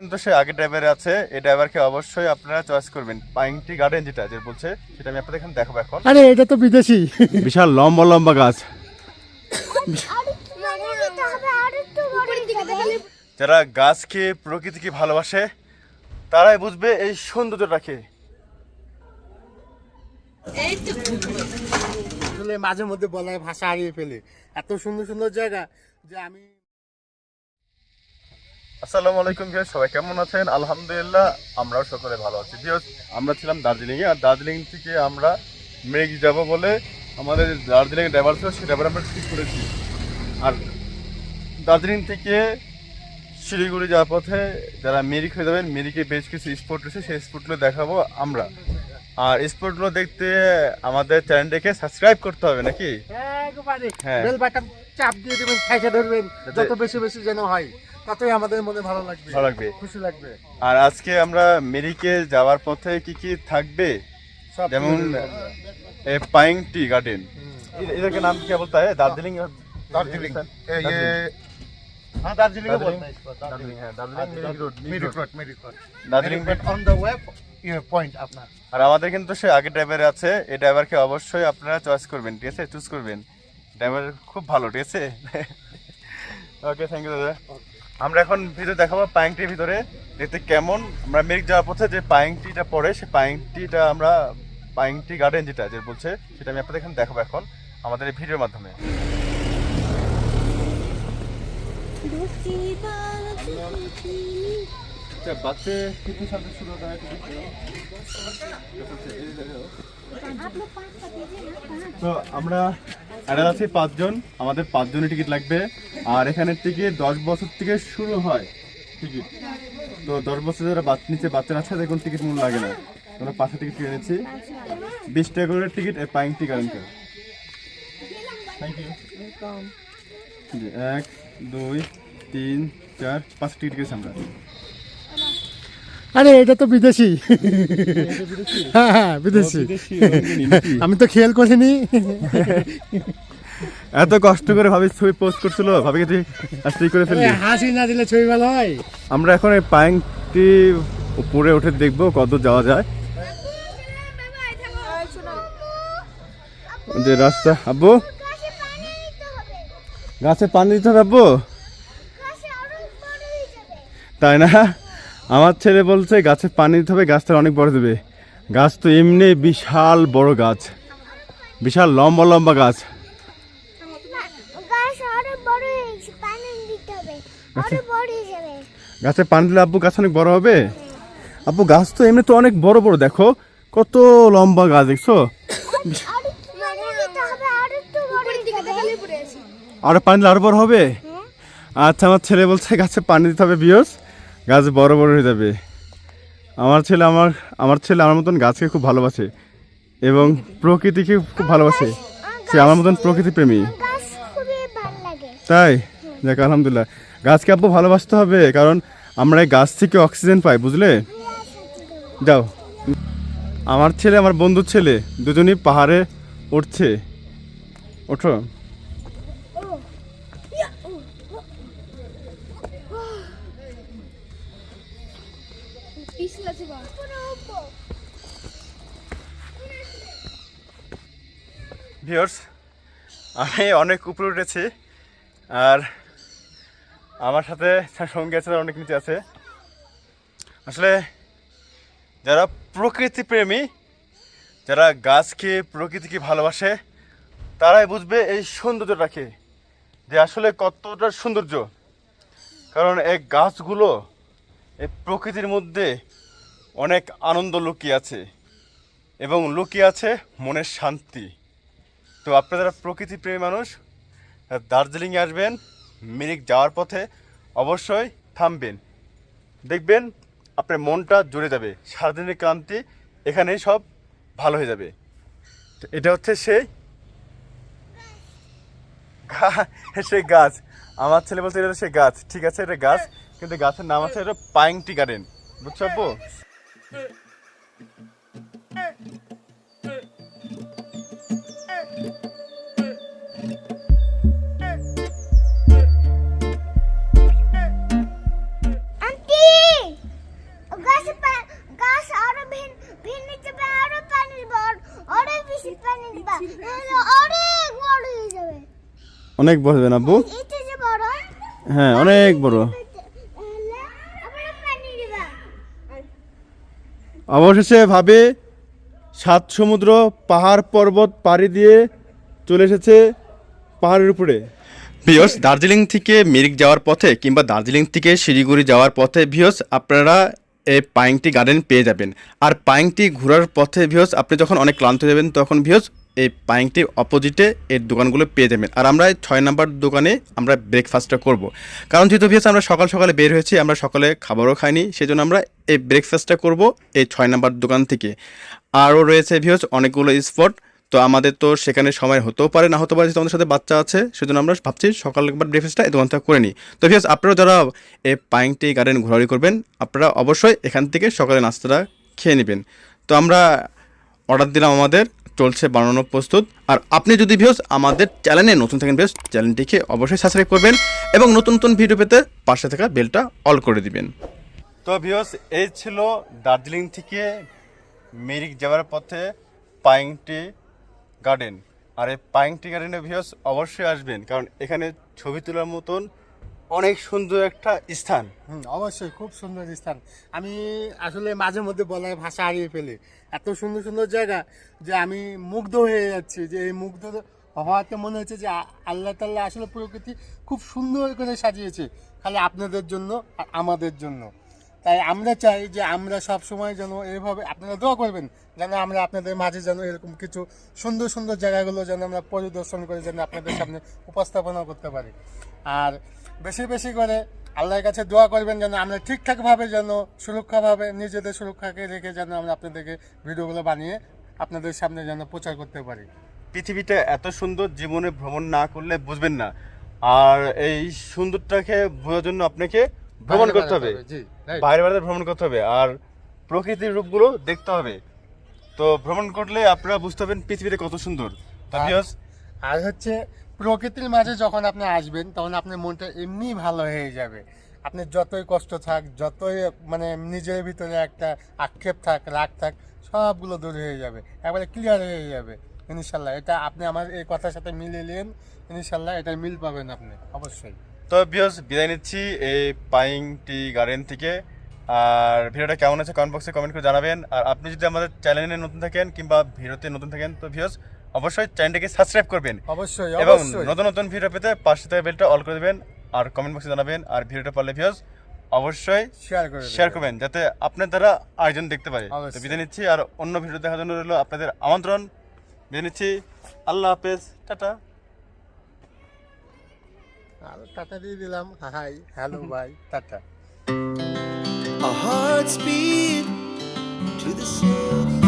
কিন্তু সে আগে ড্রাইভারে আছে এই ড্রাইভারকে অবশ্যই আপনারা চয়েস করবেন। পাইংটি গার্ডেন যেটা যে বলছে সেটা আমি আপনাদের এখানে দেখাবো এখন। আরে এটা তো বিদেশি। বিশাল লম্বা লম্বা গাছ। যারা গাছকে প্রকৃতিকে ভালোবাসে তারাই বুঝবে এই সৌন্দর্যটাকে। মাঝে মধ্যে বলার ভাষা হারিয়ে ফেলে। এত সুন্দর সুন্দর জায়গা যে আমি আসসালামু আলাইকুম ভিউয়ার্স সবাই কেমন আছেন? আলহামদুলিল্লাহ আমরাও সকলে ভালো আছি। ভিউয়ার্স আমরা ছিলাম দার্জিলিংয়ে আর দার্জিলিং থেকে আমরা মেঘ যাব বলে আমাদের দার্জিলিং ড্রাইভার ছিল সেই ড্রাইভার আমরা ঠিক করেছি। আর দার্জিলিং থেকে শিলিগুড়ি যাওয়ার পথে যারা মিরিক হয়ে যাবেন মিরিকে বেশ কিছু স্পট রয়েছে সেই স্পটগুলো দেখাবো আমরা। আর স্পটগুলো দেখতে আমাদের চ্যানেলটাকে সাবস্ক্রাইব করতে হবে নাকি? হ্যাঁ। বেল বাটন চাপ দিয়ে দেবেন ধরবেন যত বেশি বেশি যেন হয়। ততই আমাদের মনে ভালো লাগবে ভালো লাগবে খুশি লাগবে আর আজকে আমরা মেরিকে যাওয়ার পথে কি কি থাকবে সব যেমন তুলে ए पाइंग टी गार्डन হুম। इधर इधर का नाम क्या बोलता है दार्जिलिंग दार्जिलिंग ये दार्जिलिंग। हाँ दार्जिलिंग ही दार्जिलिंग बोलते हैं इसको दार्जिलिंग है Darjeeling Darjeeling Mirik road Mirik road Mirik road Darjeeling on the web ইয়ে পয়েন্ট আপনার আর আমাদের কিন্তু সে আগে ড্রাইভারে আছে এই ড্রাইভারকে অবশ্যই আপনারা চয়েস করবেন ঠিক আছে চুজ করবেন ড্রাইভার খুব ভালো ঠিক আছে ওকে থ্যাংক ইউ দাদা আমরা এখন ভিতরে দেখাবো পায়েংটির ভিতরে, দেখতে কেমন। আমরা মেরিক যাওয়ার পথে যে পায়েংটিটা পড়ে সেই পায়েংটিটা আমরা পায়েংটি গার্ডেন যেটা যে বলছে, সেটা আমি আপনাদের এখানে দেখাবো এখন আমাদের এই ভিডিওর মাধ্যমে। আচ্ছা, তো আমরা আছি পাঁচজন, আমাদের পাঁচজনের টিকিট লাগবে। আর এখানে টিকিট দশ বছর থেকে শুরু হয় টিকিট তো দশ বছর যারা বাচ্চা নিচে বাচ্চারা আছে দেখুন টিকিট মূল্য লাগে না। আমরা পাঁচটা টিকিট কিনে নিচ্ছি। বিশ টাকা করে টিকিট পাইং টি কারেন্টার থ্যাংক ইউ এক দুই তিন চার পাঁচ টিকিট কিনেছি আমরা। আরে এটা তো বিদেশি। হ্যাঁ হ্যাঁ বিদেশি। আমি তো খেয়াল করিনি। এত কষ্ট করে ভাবি ছবি পোস্ট করছিল ভাবি তুই আজকে করে ফেললি। হাসি না দিলে ছবি ভালো হয়। আমরা এখন এই পাইংটি উপরে উঠে দেখব কত যাওয়া যায়। যে রাস্তা আব্বু? গাছে পানি দিতে হবে আব্বু? তাই না? আমার ছেলে বলছে গাছে পানি দিতে হবে গাছটা অনেক বড় দেবে। গাছ তো এমনি বিশাল বড় গাছ। বিশাল লম্বা লম্বা গাছ। গাছ পানি দিতে হবে। আরও বড় হয়ে যাবে। গাছে পানি দিলে আব্বু গাছ অনেক বড় হবে? আব্বু গাছ তো এমনি তো অনেক বড় বড় দেখো। কত লম্বা গাছ দেখছ? আরও পানি হয়ে আর দিলে আরও বড় হবে? আচ্ছা আমার ছেলে বলছে গাছে পানি দিতে হবে বিয়স। গাছ বড় বড় হয়ে যাবে। আমার ছেলে আমার আমার ছেলে আমার মতন গাছকে খুব ভালোবাসে এবং প্রকৃতিকে খুব ভালোবাসে। সে আমার মতন প্রকৃতি প্রেমী গাছ খুবই ভালো লাগে তাই? দেখ আলহামদুলিল্লাহ। গাছকে আব্বু ভালোবাসতে হবে, কারণ আমরা এই গাছ থেকে অক্সিজেন পাই, বুঝলে? যাও। আমার ছেলে, আমার বন্ধুর ছেলে, দুজনই পাহাড়ে উঠছে। ওঠো। আমি অনেক উপরে উঠেছি। আর আমার সাথে সঙ্গে আছে, অনেক নিচে আছে। আসলে যারা প্রকৃতি প্রেমী, যারা গাছকে প্রকৃতিকে ভালোবাসে, তারাই বুঝবে এই সৌন্দর্যটাকে, যে আসলে কতটা সৌন্দর্য। কারণ এই গাছগুলো, এই প্রকৃতির মধ্যে অনেক আনন্দ লুকিয়ে আছে এবং লুকিয়ে আছে মনের শান্তি। তো আপনারা প্রকৃতি প্রেমী মানুষ দার্জিলিংয়ে আসবেন, মিরিক যাওয়ার পথে অবশ্যই থামবেন। দেখবেন আপনার মনটা জুড়ে যাবে, সারাদিনের ক্লান্তি এখানেই সব ভালো হয়ে যাবে। তো এটা হচ্ছে সেই সেই গাছ। আমার ছেলে বলছে, এটা সেই গাছ। ঠিক আছে, এটা গাছ, কিন্তু গাছের নাম আছে এটা পাইংটি গার্ডেন। বুঝছ অনেক বড় হবে না আব্বু হ্যাঁ অনেক বড়। অবশেষে ভাবে সাত সমুদ্র পাহাড় পর্বত পাড়ি দিয়ে চলে এসেছে পাহাড়ের উপরে। ভিওস দার্জিলিং থেকে মিরিক যাওয়ার পথে কিংবা দার্জিলিং থেকে শিলিগুড়ি যাওয়ার পথে ভিওস আপনারা এই পাইংটি গার্ডেন পেয়ে যাবেন। আর পাইংটি ঘোরার পথে ভিওস আপনি যখন অনেক ক্লান্ত হয়ে যাবেন তখন ভিওস এই পাইংটির অপোজিটে এই দোকানগুলো পেয়ে যাবেন। আর আমরা ছয় নাম্বার দোকানে আমরা ব্রেকফাস্টটা করব। কারণ যেহেতু ভিওস আমরা সকাল সকালে বের হয়েছি, আমরা সকালে খাবারও খাইনি সেই জন্য আমরা এই ব্রেকফাস্টটা করব এই ছয় নাম্বার দোকান থেকে। আরও রয়েছে ভিওস অনেকগুলো স্পট তো আমাদের তো সেখানে সময় হতেও পারে, না হতে পারে আমাদের সাথে বাচ্চা আছে, সেজন্য আমরা ভাবছি সকাল একবার ব্রেকফাস্টটা এই দোকানটা করে নিই। তো ভিওস আপনারা যারা এই পাইংটি গার্ডেন ঘোরাঘুরি করবেন, আপনারা অবশ্যই এখান থেকে সকালে নাস্তাটা খেয়ে নেবেন। তো আমরা অর্ডার দিলাম আমাদের। চলছে বানানো প্রস্তুত। আর আপনি যদি ভিউস আমাদের চ্যানেলে নতুন থাকেন ভিউস চ্যানেলটিকে অবশ্যই সাবস্ক্রাইব করবেন এবং নতুন নতুন ভিডিও পেতে পাশে থাকা বেলটা অল করে দিবেন। তো ভিউস এই ছিল দার্জিলিং থেকে মেরিক যাওয়ার পথে পাইংটি গার্ডেন। আর এই পাইংটি গার্ডেনে ভিউস অবশ্যই আসবেন, কারণ এখানে ছবি তোলার মতন অনেক সুন্দর একটা স্থান। অবশ্যই খুব সুন্দর স্থান। আমি আসলে মাঝে মধ্যে বলার ভাষা হারিয়ে ফেলি। এত সুন্দর সুন্দর জায়গা যে আমি মুগ্ধ হয়ে যাচ্ছি যে এই মুগ্ধ হওয়াতে মনে হচ্ছে যে আল্লাহ তাল্লাহ আসলে প্রকৃতি খুব সুন্দর করে সাজিয়েছে। খালি আপনাদের জন্য আর আমাদের জন্য। তাই আমরা চাই যে আমরা সব সময় যেন এইভাবে আপনারা দোয়া করবেন যেন আমরা আপনাদের মাঝে যেন এরকম কিছু সুন্দর সুন্দর জায়গাগুলো যেন আমরা পরিদর্শন করে যেন আপনাদের সামনে উপস্থাপনা করতে পারি। আর বেশি বেশি করে আল্লাহর কাছে দোয়া করবেন যেন আমরা ঠিকঠাকভাবে যেন সুরক্ষাভাবে নিজেদের সুরক্ষাকে রেখে যেন আমরা আপনাদেরকে ভিডিওগুলো বানিয়ে আপনাদের সামনে যেন প্রচার করতে পারি। পৃথিবীটা এত সুন্দর জীবনে ভ্রমণ না করলে বুঝবেন না। আর এই সুন্দরটাকে বোঝার জন্য আপনাকে ভ্রমণ করতে হবে। বাইরে বাইরে ভ্রমণ করতে হবে। আর প্রকৃতির রূপগুলো দেখতে হবে। তো ভ্রমণ করলে আপনারা বুঝতে পারবেন পৃথিবীটা কত সুন্দর। আর হচ্ছে প্রকৃতির মাঝে যখন আপনি আসবেন তখন আপনার মনটা এমনি ভালো হয়ে যাবে। আপনি যতই কষ্ট থাক যতই মানে নিজের ভিতরে একটা আক্ষেপ থাক রাগ থাক সবগুলো দূর হয়ে যাবে। একবারে ক্লিয়ার হয়ে যাবে ইনশাল্লাহ। এটা আপনি আমার এই কথার সাথে মিলিয়ে নিন ইনশাল্লাহ এটা মিল পাবেন আপনি অবশ্যই। তো ভিউয়ার্স বিদায় নিচ্ছি এই পাইং টি গার্ডেন থেকে। আর ভিডিওটা কেমন আছে কমেন্ট বক্সে কমেন্ট করে জানাবেন। আর আপনি যদি আমাদের চ্যানেলে নতুন থাকেন কিংবা ভিডিওতে নতুন থাকেন তো ভিউয়ার্স অবশ্যই চ্যানেলটাকে সাবস্ক্রাইব করবেন। অবশ্যই এবং অবশ্যই। নতুন নতুন ভিডিও পেতে পাশে থেকে বেলটা অল করে দেবেন। আর কমেন্ট বক্সে জানাবেন। আর ভিডিওটা পারলে ভিউয়ার্স অবশ্যই শেয়ার করে শেয়ার করবেন যাতে আপনার দ্বারা আয়োজন দেখতে পারে। তো বিদায় নিচ্ছি। আর অন্য ভিডিও দেখার জন্য রইল আপনাদের আমন্ত্রণ। বিদায় নিচ্ছি। আল্লাহ হাফেজ। টাটা। আর টাটা দিয়ে দিলাম hi hello bye tata Our hearts beat to the city.